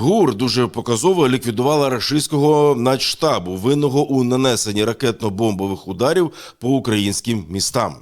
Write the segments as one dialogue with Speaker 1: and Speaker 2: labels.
Speaker 1: ГУР дуже показово ліквідувала рашистського начштабу, винного у нанесенні ракетно-бомбових ударів по українським містам.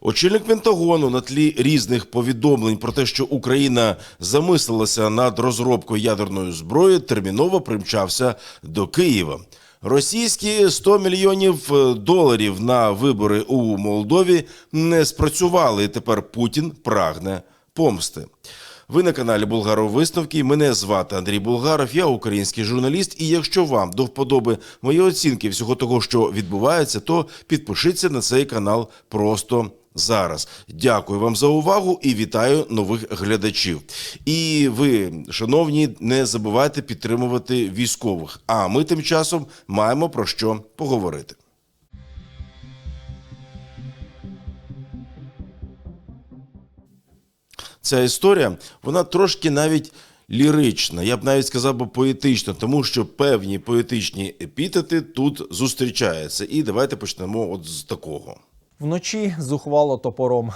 Speaker 1: Очільник Пентагону на тлі різних повідомлень про те, що Україна замислилася над розробкою ядерної зброї, терміново примчався до Києва. Російські 100 мільйонів е, доларів на вибори у Молдові не спрацювали, тепер Путін прагне помсти. Ви на каналі Булгаров Висновки. Мене звати Андрій Булгаров, я український журналіст. І якщо вам до вподоби мої оцінки всього того, що відбувається, то підпишіться на цей канал просто зараз. Дякую вам за увагу і вітаю нових глядачів. І ви, шановні, не забувайте підтримувати військових. А ми тим часом маємо про що поговорити. Ця історія, вона трошки навіть лірична, я б навіть сказав би поетична, тому що певні поетичні епітети тут зустрічаються. І давайте почнемо от з такого.
Speaker 2: Вночі зухвало топором.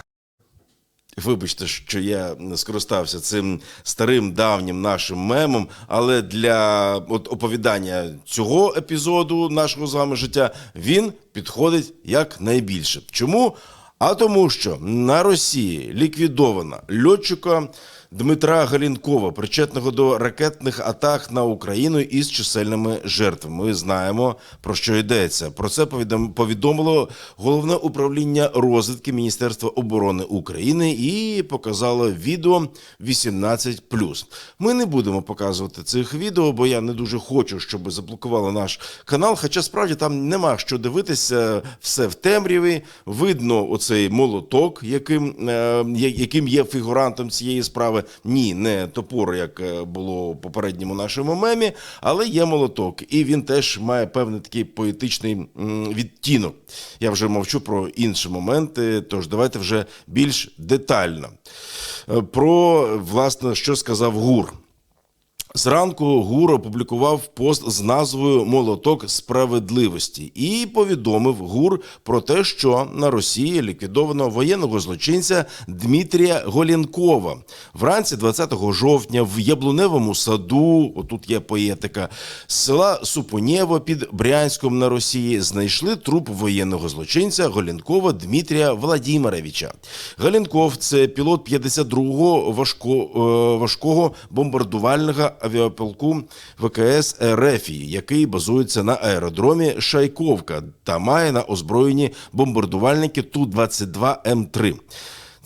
Speaker 1: Вибачте, що я скористався цим старим давнім нашим мемом, але для от оповідання цього епізоду нашого з вами життя він підходить як найбільше. Чому? А тому, що на Росії ліквідована льотчика Дмитра Галінкова, причетного до ракетних атак на Україну із чисельними жертвами. Ми знаємо про що йдеться. Про це повідом- повідомило головне управління розвідки Міністерства оборони України і показало відео 18+. Ми не будемо показувати цих відео, бо я не дуже хочу, щоб заблокували наш канал. Хоча справді там нема що дивитися, все в темряві. Видно оцей молоток, яким, е, яким є фігурантом цієї справи. Ні, не топор, як е, було попередньому нашому мемі, але є молоток, і він теж має певний такий поетичний відтінок. Я вже мовчу про інші моменти, тож давайте вже більш детально. Е, Про власне, що сказав ГУР. Зранку ГУР опублікував пост з назвою Молоток справедливості і повідомив ГУР про те, що на Росії ліквідовано воєнного злочинця Дмитрія Голінкова. Вранці 20 жовтня в Яблуневому саду, отут є поетика, з села Супонєво під Брянськом на Росії знайшли труп воєнного злочинця Голінкова Дмитрія Владимировича. Галінков це пілот 52-го важко, е, важкого бомбардувального авіаполку ВКС Ерефії, який базується на аеродромі Шайковка та має на озброєнні бомбардувальники Ту-22 М3.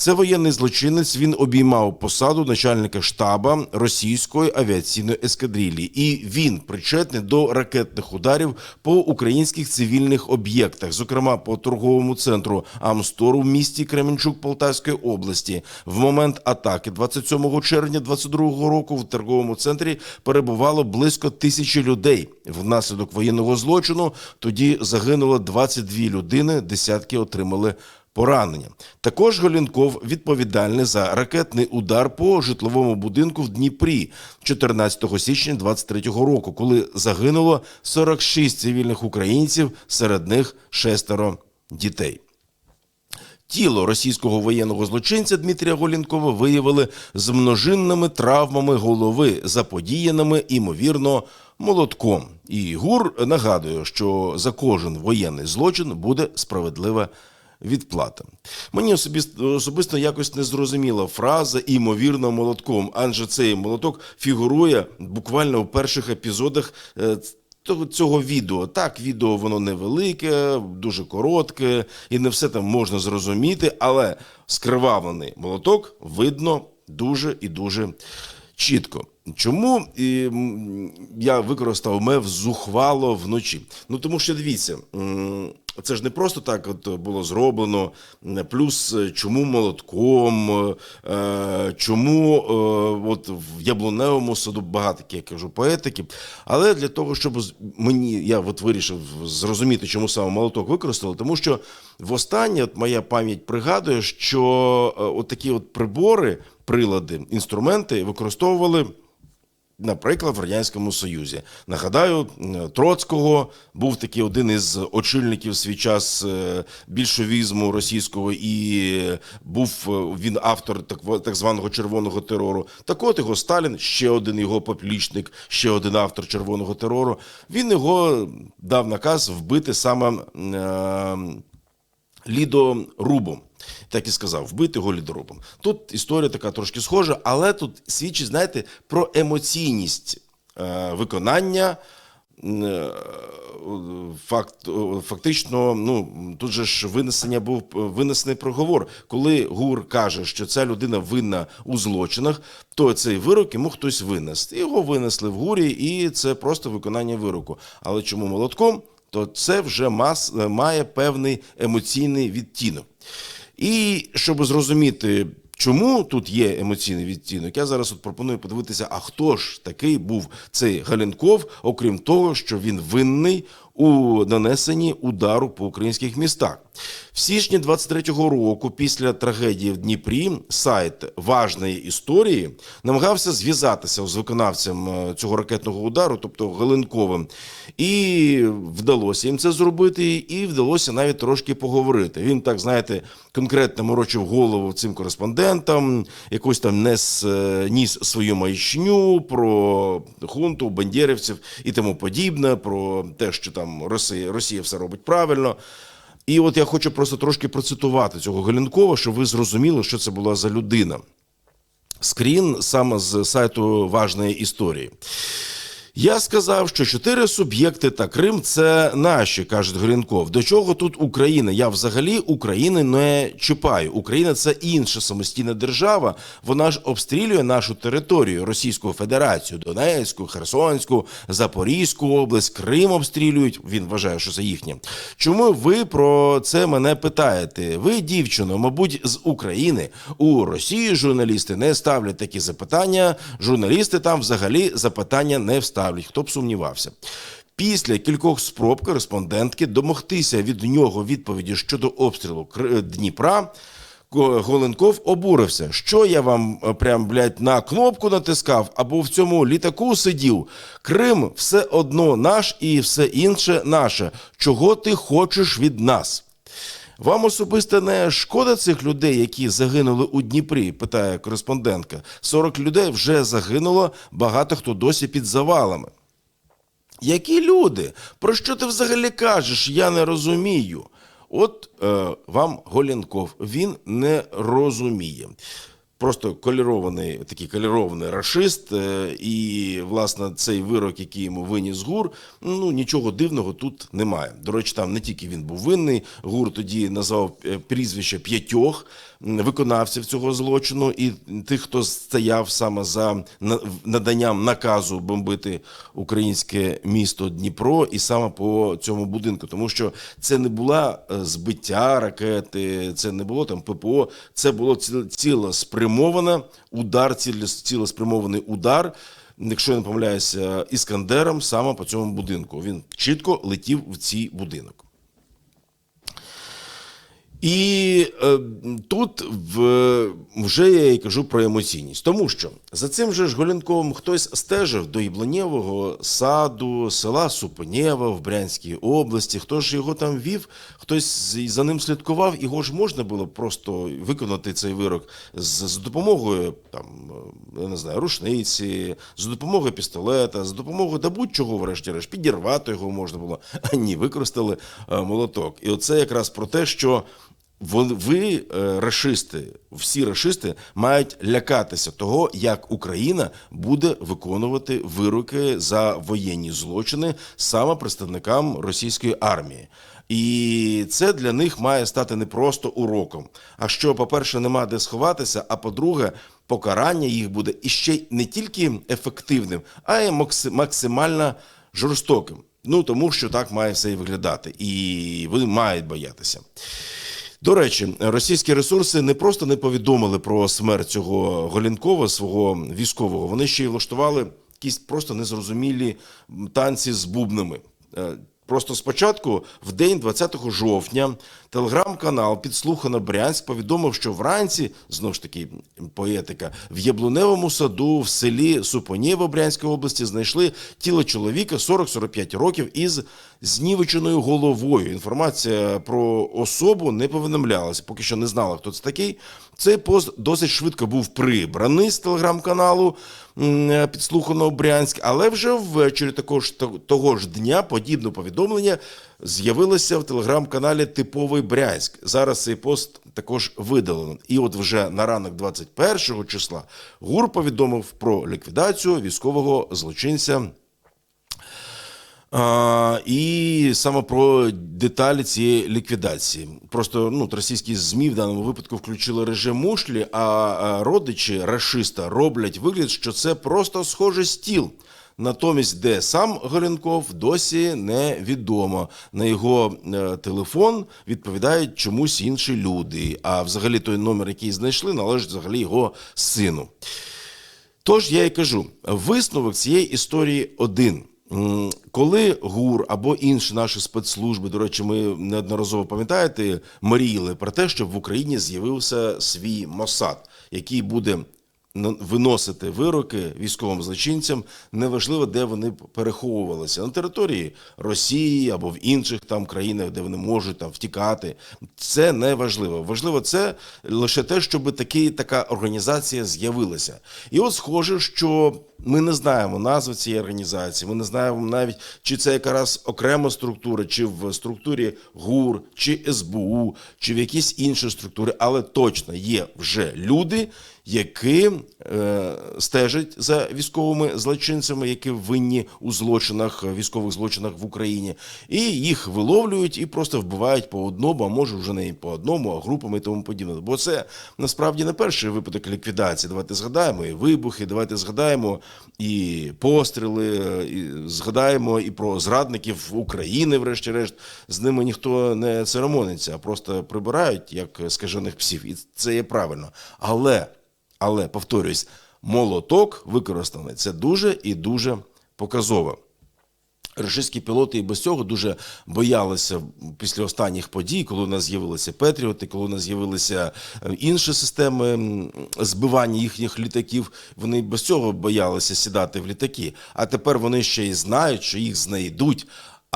Speaker 1: Це воєнний злочинець. Він обіймав посаду начальника штаба російської авіаційної ескадрилії, і він причетний до ракетних ударів по українських цивільних об'єктах, зокрема по торговому центру Амстору в місті Кременчук Полтавської області. В момент атаки 27 червня 2022 року в торговому центрі перебувало близько тисячі людей. Внаслідок воєнного злочину тоді загинуло 22 людини, десятки отримали поранення. Також Голінков відповідальний за ракетний удар по житловому будинку в Дніпрі 14 січня 23 року, коли загинуло 46 цивільних українців, серед них шестеро дітей. Тіло російського воєнного злочинця Дмитрія Голінкова виявили з множинними травмами голови, заподіяними, імовірно, молотком. І ГУР нагадує, що за кожен воєнний злочин буде справедлива відплата. Мені особисто, особисто якось не зрозуміла фраза імовірно молотком, адже цей молоток фігурує буквально у перших епізодах. е, Цього відео так, відео воно невелике, дуже коротке, і не все там можна зрозуміти, але скривавлений молоток видно дуже і дуже чітко. Чому я використав мев зухвало вночі? Ну тому що дивіться, це ж не просто так от було зроблено. Плюс е, чому молотком, е, чому е, от в яблуневому саду багато я кажу, поетики. Але для того, щоб мені я от вирішив зрозуміти, чому саме молоток використали, тому що востаннє от моя пам'ять пригадує, що от такі от прибори, прилади, інструменти використовували Наприклад, в радянському Союзі нагадаю, Троцького був такий один із очільників свій час е, більшовізму російського, і був е, він автор так, званого червоного терору. Так от його Сталін, ще один його поплічник, ще один автор червоного терору. Він його дав наказ вбити саме. Е, лідорубом. Так і сказав, вбити його лідорубом. Тут історія така трошки схожа, але тут свідчить, знаєте, про емоційність е, виконання. Е, Факт, фактично, ну тут же ж винесення був винесений проговор. Коли ГУР каже, що ця людина винна у злочинах, то цей вирок йому хтось винести. Його винесли в гурі, і це просто виконання вироку. Але чому молотком? то це вже мас, має певний емоційний відтінок. І щоб зрозуміти, чому тут є емоційний відтінок, я зараз от пропоную подивитися, а хто ж такий був цей Галенков, окрім того, що він винний у нанесенні удару по українських містах. В січні 23-го року, після трагедії в Дніпрі, сайт важної історії намагався зв'язатися з виконавцем е, цього ракетного удару, тобто Галенковим, і вдалося їм це зробити, і вдалося навіть трошки поговорити. Він так знаєте, конкретно морочив голову цим кореспондентам, якось там нес е, ніс свою маячню про хунту, бандерівців і тому подібне, про те, що там Росія, Росія все робить правильно. І от я хочу просто трошки процитувати цього Галінкова, щоб ви зрозуміли, що це була за людина. Скрін саме з сайту важної історії. Я сказав, що чотири суб'єкти та Крим це наші, каже Горінков. До чого тут Україна? Я взагалі України не чіпаю. Україна це інша самостійна держава. Вона ж обстрілює нашу територію, Російську Федерацію, Донецьку, Херсонську, Запорізьку область, Крим обстрілюють. Він вважає, що це їхнє. Чому ви про це мене питаєте? Ви, дівчино, мабуть, з України у Росії журналісти не ставлять такі запитання. Журналісти там взагалі запитання не вставлять. Хто б сумнівався? Після кількох спроб кореспондентки домогтися від нього відповіді щодо обстрілу Кр- Дніпра. Голенков обурився. Що я вам е, прям блядь, на кнопку натискав або в цьому літаку сидів. Крим все одно наш і все інше наше. Чого ти хочеш від нас? Вам особисто не шкода цих людей, які загинули у Дніпрі? питає кореспондентка. 40 людей вже загинуло, багато хто досі під завалами. Які люди? Про що ти взагалі кажеш? Я не розумію. От е, вам Голінков, він не розуміє. Просто кольорований, такий кольорований рашист, е, і власне цей вирок, який йому виніс гур, ну нічого дивного тут немає. До речі, там не тільки він був винний. Гур тоді назвав е, прізвище п'ятьох виконавців цього злочину, і тих, хто стояв саме за наданням наказу бомбити українське місто Дніпро, і саме по цьому будинку, тому що це не була е, збиття ракети, це не було там ППО, це було ці- цілеспрямована удар, ціле- цілеспрямований удар. Якщо я не помиляюся, іскандером саме по цьому будинку. Він чітко летів в цей будинок. І е, тут в, вже я і кажу про емоційність, тому що за цим же ж Голінковим хтось стежив до Ібланєвого саду, села Супонєва в Брянській області. Хто ж його там вів, хтось за ним слідкував, його ж можна було просто виконати цей вирок з, з допомогою там, е, я не знаю, рушниці, з допомогою пістолета, з допомогою да будь-чого, врешті-решт, підірвати його можна було. А ні, використали е, молоток. І оце якраз про те, що ви, е, рашисти, всі рашисти мають лякатися того, як Україна буде виконувати вироки за воєнні злочини саме представникам російської армії. І це для них має стати не просто уроком. А що, по-перше, нема де сховатися, а по-друге, покарання їх буде іще не тільки ефективним, а й максимально жорстоким. Ну тому що так має все і виглядати, і вони мають боятися. До речі, російські ресурси не просто не повідомили про смерть цього Голінкова, свого військового. Вони ще й влаштували якісь просто незрозумілі танці з бубнами. Е, Просто спочатку, в день 20 жовтня, телеграм-канал Підслухано Брянськ повідомив, що вранці, знову ж таки, поетика, в Яблуневому саду в селі Супонєво Брянської області знайшли тіло чоловіка 40-45 років із знівеченою головою. Інформація про особу не повідомлялася, поки що не знала, хто це такий. Цей пост досить швидко був прибраний з телеграм-каналу м, підслухано Брянськ, але вже ввечері такого ж того ж дня подібне повідомлення з'явилося в телеграм-каналі Типовий Брянськ. Зараз цей пост також видалено. І от вже на ранок 21 числа ГУР повідомив про ліквідацію військового злочинця. А, і саме про деталі цієї ліквідації. Просто ну, російські ЗМІ в даному випадку включили режим мушлі, а родичі рашиста роблять вигляд, що це просто схожий стіл. Натомість, де сам Голенков досі невідомо. На його е, телефон відповідають чомусь інші люди. А взагалі той номер, який знайшли, належить взагалі його сину. Тож я і кажу, висновок цієї історії один. Коли ГУР або інші наші спецслужби, до речі, ми неодноразово пам'ятаєте, мріяли про те, щоб в Україні з'явився свій Мосад, який буде виносити вироки військовим злочинцям, неважливо, де вони переховувалися на території Росії або в інших там країнах, де вони можуть там втікати. Це не важливо. Важливо це лише те, щоб такі, така організація з'явилася. І от схоже, що ми не знаємо назви цієї організації. Ми не знаємо навіть, чи це якраз окрема структура, чи в структурі ГУР, чи СБУ, чи в якійсь інші структури, але точно є вже люди, які е, стежать за військовими злочинцями, які винні у злочинах, військових злочинах в Україні, і їх виловлюють і просто вбивають по одному, а може вже не по одному, а групами і тому подібне. Бо це насправді не перший випадок ліквідації. Давайте згадаємо і вибухи, давайте згадаємо і постріли, і згадаємо і про зрадників України, врешті-решт. З ними ніхто не церемониться, а просто прибирають як скажених псів. І це є правильно. Але, але повторюсь, молоток використаний це дуже і дуже показово. Російські пілоти і без цього дуже боялися після останніх подій, коли у нас з'явилися Петріоти, коли у нас з'явилися е, інші системи збивання їхніх літаків. Вони без цього боялися сідати в літаки. А тепер вони ще й знають, що їх знайдуть.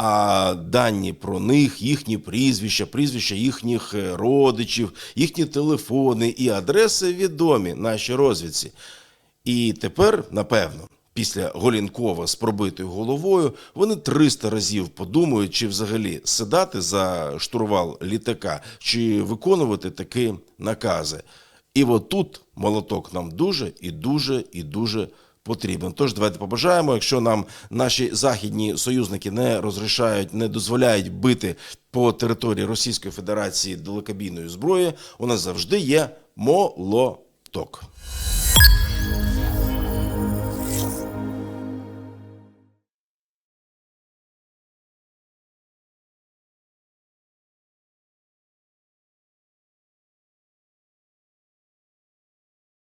Speaker 1: А дані про них, їхні прізвища, прізвища їхніх е, родичів, їхні телефони і адреси відомі нашій розвідці. І тепер, напевно, після Голінкова з пробитою головою, вони 300 разів подумають, чи взагалі сідати за штурвал літака, чи виконувати такі накази. І от тут молоток нам дуже і дуже і дуже потрібен. Тож давайте побажаємо, якщо нам наші західні союзники не розрішають, не дозволяють бити по території Російської Федерації далекобійної зброї, у нас завжди є молоток.